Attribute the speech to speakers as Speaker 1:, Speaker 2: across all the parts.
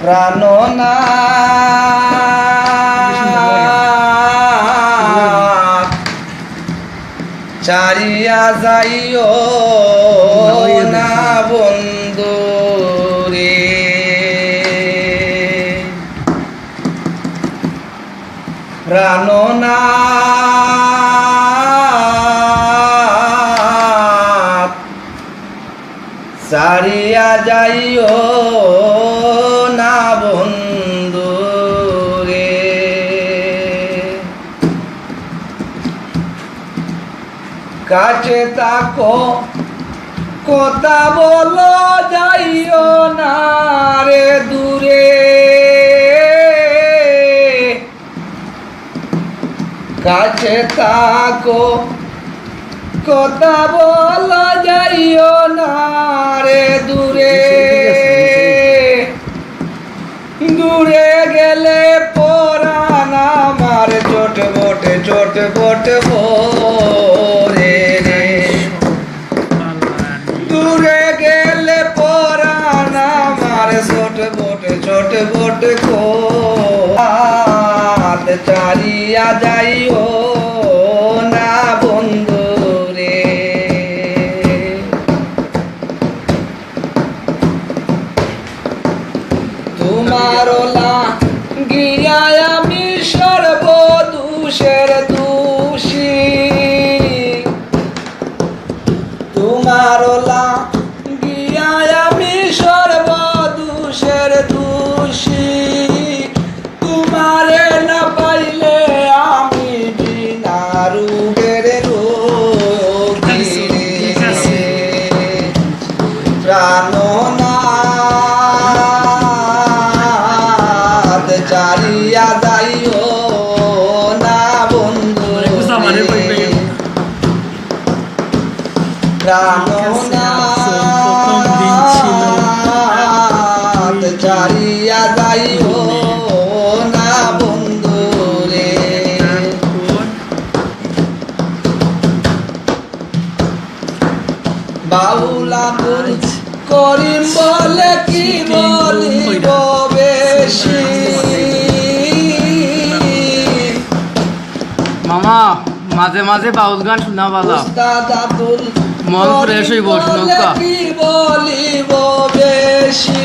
Speaker 1: প্রাণনা চারিয়া যাইও না বন্ধু রে প্রাণনাথ সারিয়া যাইও না বন্ধু রে কাছে তাকো কথা বলো যাইও না রে দূরে। কাছে তাকো কথা বলা চোট ভরে রে। দূরে গেলে পরান আমার ছোট বটে ছোট বটে কোত চারিয়া প্রাণনাথ করিম বলে কি বলিব বেশি?
Speaker 2: মামা মাঝে মাঝে বাউল গান শোনা ভালো। মন ফ্রেশ হইব, শুনুক কি
Speaker 1: বলিব বেশি?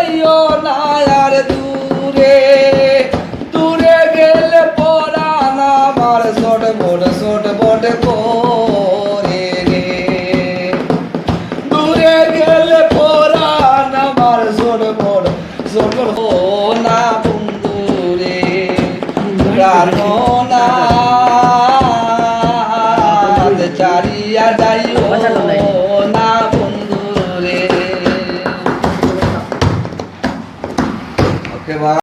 Speaker 1: চারিয়া যাইও না বন্ধু রে ওকে বা